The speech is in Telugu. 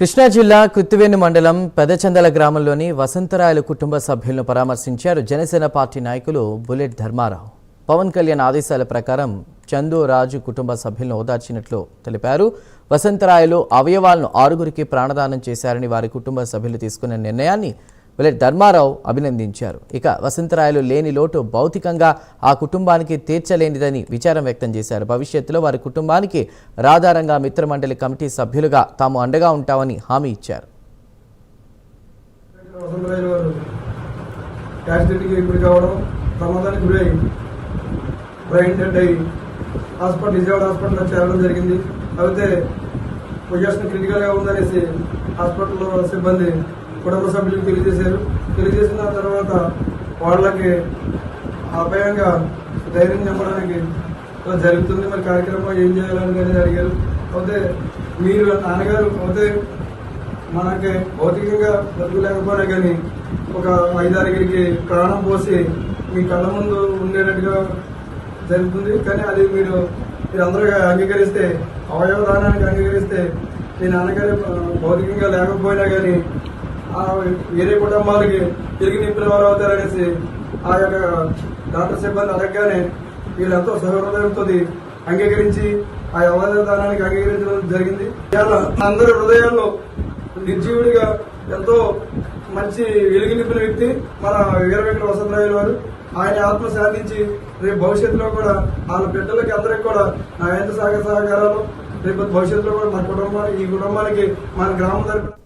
కృష్ణా జిల్లా కుత్తివేణి మండలం పెదచందల గ్రామంలోని వసంతరాయల కుటుంబ సభ్యులను పరామర్శించారు జనసేన పార్టీ నాయకులు బుల్లెట్ ధర్మారావు. పవన్ కళ్యాణ్ ఆదేశాల ప్రకారం చందు రాజు కుటుంబ సభ్యులను ఓదార్చినట్లు తెలిపారు. వసంతరాయలు అవయవాలను ఆరుగురికి ప్రాణదానం చేశారని వారి కుటుంబ సభ్యులు తీసుకున్న నిర్ణయాన్ని బుల్లెట్ ధర్మారావు అభినందించారు. ఇక వసంతరాయలు లేని లోటు భౌతికంగా ఆ కుటుంబానికి తీర్చలేనిదని విచారం వ్యక్తం చేశారు. భవిష్యత్తులో వారి కుటుంబానికి రాధారంగా మిత్రమండలి కమిటీ సభ్యులుగా తాము అండగా ఉంటామని హామీ ఇచ్చారు. హాస్పిటల్ విజయవాడ హాస్పిటల్లో చేరడం జరిగింది. అయితే పొజిషన్ క్రిటికల్గా ఉందనేసి హాస్పిటల్లో సిబ్బంది కుటుంబ సభ్యులకు తెలియజేశారు. తెలియజేసిన తర్వాత వాళ్ళకి అభయంగా ధైర్యం చెప్పడానికి జరుగుతుంది. మరి కార్యక్రమం ఏం చేయాలని అనేది అడిగారు. అయితే మీరు నాన్నగారు అయితే మనకి భౌతికంగా బతుకులేకపోయినా కానీ ఒక ఐదారుగురికి ప్రాణం పోసి మీ కళ్ళ ముందు ఉండేటట్టుగా జరుగుతుంది. కానీ అది మీరు మీరందరూ అంగీకరిస్తే అవయవ దానానికి అంగీకరిస్తే మీ నాన్నగారు భౌతికంగా లేకపోయినా కానీ వేరే కుటుంబాలకి తిరిగి నింపిన వారు అవుతారనేసి ఆ యొక్క డాక్టర్ సిబ్బంది అడగగానే వీళ్ళెంతో సహృదయంతో అంగీకరించి ఆ అవయవ దానానికి అంగీకరించడం జరిగింది. అందరి హృదయాల్లో నిర్జీవుడిగా ఎంతో మంచి వెలుగు నింపిన వ్యక్తి మన వీరవెంకట వసంతరాయలు వారు ఆయన ఆత్మ శాంతించి రేపు భవిష్యత్తులో కూడా వాళ్ళ బిడ్డలకి అందరికి కూడా నా ఎంత సహకార సహకారాలు. రేపు భవిష్యత్తులో కూడా మన కుటుంబానికి ఈ కుటుంబానికి మన గ్రామం తరపున